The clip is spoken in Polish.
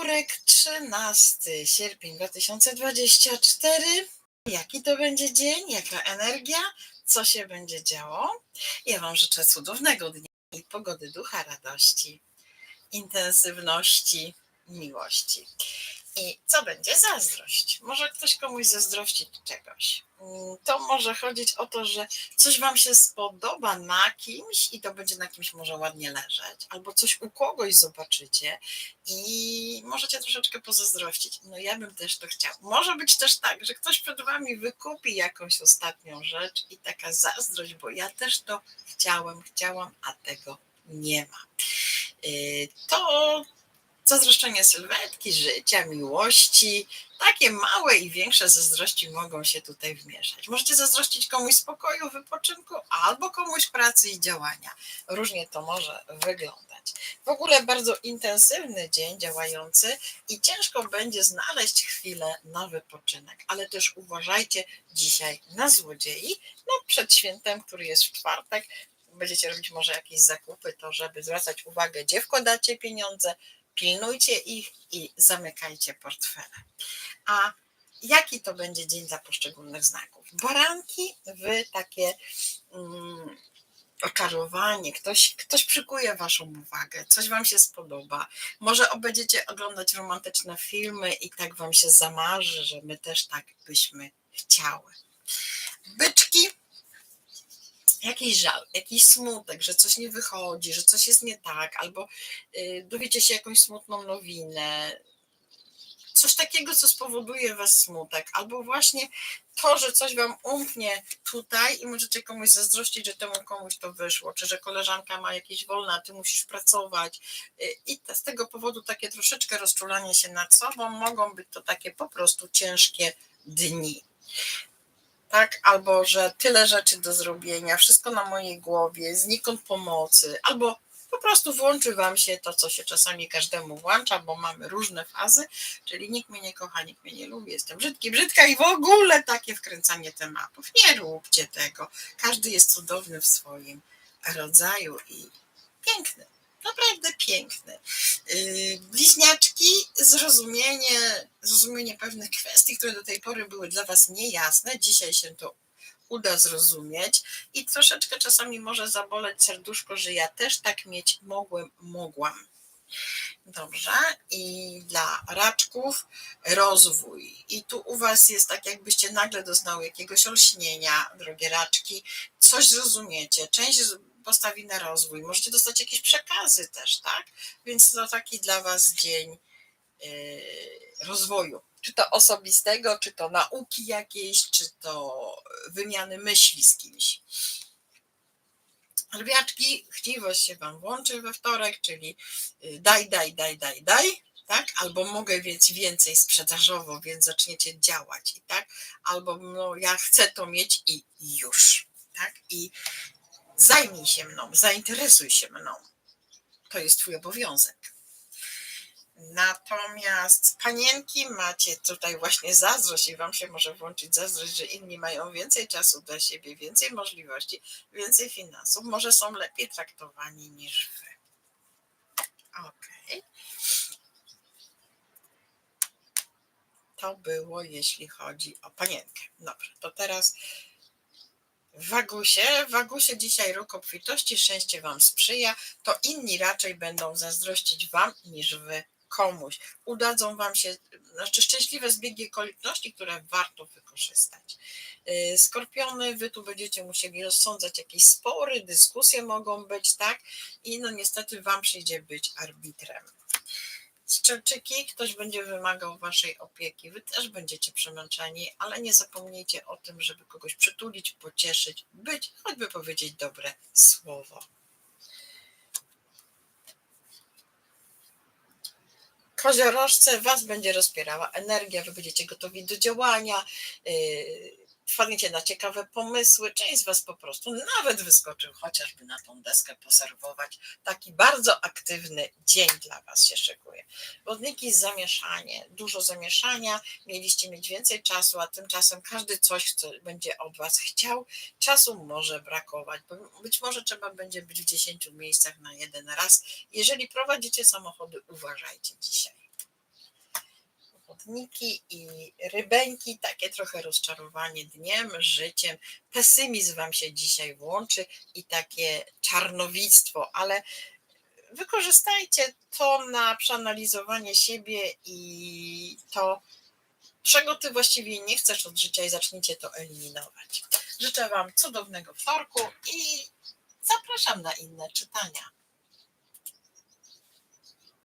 Wtorek, 13 sierpień 2024. Jaki to będzie dzień? Jaka energia? Co się będzie działo? Ja Wam życzę cudownego dnia i pogody ducha, radości, intensywności, miłości. I co będzie? Zazdrość. Może ktoś komuś zazdrościć czegoś. Mm, To może chodzić o to, że coś Wam się spodoba na kimś i to będzie na kimś może ładnie leżeć, albo coś u kogoś zobaczycie i możecie troszeczkę pozazdrościć. No ja bym też to chciał. Może być też tak, że ktoś przed Wami wykupi jakąś ostatnią rzecz i taka zazdrość, bo ja też to chciałem, chciałam, a tego nie ma. Yy, To zazdroszczenie sylwetki, życia, miłości, takie małe i większe zazdrości mogą się tutaj wmieszać. Możecie zazdrościć komuś spokoju, wypoczynku, albo komuś pracy i działania. Różnie to może wyglądać. W ogóle bardzo intensywny dzień działający i ciężko będzie znaleźć chwilę na wypoczynek, ale też uważajcie dzisiaj na złodziei. No, przed świętem, który jest w czwartek, będziecie robić może jakieś zakupy, to żeby zwracać uwagę, gdzie wkładacie pieniądze, pilnujcie ich i zamykajcie portfele. A jaki to będzie dzień dla poszczególnych znaków? Baranki, wy takie mm, oczarowanie, ktoś, ktoś przykuje waszą uwagę, coś wam się spodoba. Może będziecie oglądać romantyczne filmy i tak wam się zamarzy, że my też tak byśmy chciały. Byczki, jakiś żal, jakiś smutek, że coś nie wychodzi, że coś jest nie tak, albo y, dowiecie się jakąś smutną nowinę, coś takiego, co spowoduje was smutek, albo właśnie to, że coś wam umknie tutaj i możecie komuś zazdrościć, że temu komuś to wyszło, czy że koleżanka ma jakieś wolne, a ty musisz pracować. Y, I z tego powodu takie troszeczkę rozczulanie się nad sobą mogą być to takie po prostu ciężkie dni tak? Albo że tyle rzeczy do zrobienia, wszystko na mojej głowie, znikąd pomocy, albo po prostu włączy Wam się to, co się czasami każdemu włącza, bo mamy różne fazy, czyli nikt mnie nie kocha, nikt mnie nie lubi, jestem brzydki, brzydka i w ogóle takie wkręcanie tematów. Nie róbcie tego. Każdy jest cudowny w swoim rodzaju i piękny. Naprawdę piękny. Yy, Bliźniaczki, zrozumienie, zrozumienie pewnych kwestii, które do tej pory były dla Was niejasne. Dzisiaj się to uda zrozumieć i troszeczkę czasami może zaboleć serduszko, że ja też tak mieć mogłem, mogłam. Dobrze. I dla raczków rozwój. I tu u Was jest tak, jakbyście nagle doznały jakiegoś olśnienia, drogie raczki. Coś zrozumiecie, część postawi na rozwój. Możecie dostać jakieś przekazy też, tak? Więc to taki dla Was dzień yy, rozwoju. Czy to osobistego, czy to nauki jakiejś, czy to wymiany myśli z kimś. Lwiaczki, chciwość się Wam włączy we wtorek, czyli y, daj, daj, daj, daj, daj, tak? Albo mogę mieć więcej sprzedażowo, więc zaczniecie działać, i tak? Albo no, ja chcę to mieć i już, tak? I zajmij się mną, zainteresuj się mną. To jest Twój obowiązek. Natomiast panienki macie tutaj właśnie zazdrość i wam się może włączyć zazdrość, że inni mają więcej czasu dla siebie, więcej możliwości, więcej finansów, może są lepiej traktowani niż wy. Okej. To było jeśli chodzi o panienkę. Dobrze, to teraz Wagusie. Wagusie dzisiaj rok obfitości, szczęście wam sprzyja, to inni raczej będą zazdrościć wam niż wy komuś. Udadzą wam się, znaczy szczęśliwe zbiegi okoliczności, które warto wykorzystać. Yy, Skorpiony, wy tu będziecie musieli rozsądzać jakieś spory, dyskusje mogą być, tak? I no niestety wam przyjdzie być arbitrem. Strzelczyki, ktoś będzie wymagał waszej opieki, wy też będziecie przemęczeni, ale nie zapomnijcie o tym, żeby kogoś przytulić, pocieszyć, być, choćby powiedzieć dobre słowo. Koziorożce was będzie rozpierała energia, wy będziecie gotowi do działania, yy, wpadniecie na ciekawe pomysły. Część z was po prostu nawet wyskoczył chociażby na tą deskę poserwować. Taki bardzo aktywny dzień dla was się szykuje. Wodniki zamieszanie, dużo zamieszania, mieliście mieć więcej czasu, a tymczasem każdy coś chce, będzie od was chciał. Czasu może brakować, być może trzeba będzie być w 10 miejscach na jeden raz. Jeżeli prowadzicie samochody, uważajcie dzisiaj. Wodniki i rybeńki, takie trochę rozczarowanie dniem, życiem, pesymizm wam się dzisiaj włączy i takie czarnowictwo, ale wykorzystajcie to na przeanalizowanie siebie i to, czego ty właściwie nie chcesz od życia i zacznijcie to eliminować. Życzę wam cudownego wtorku i zapraszam na inne czytania.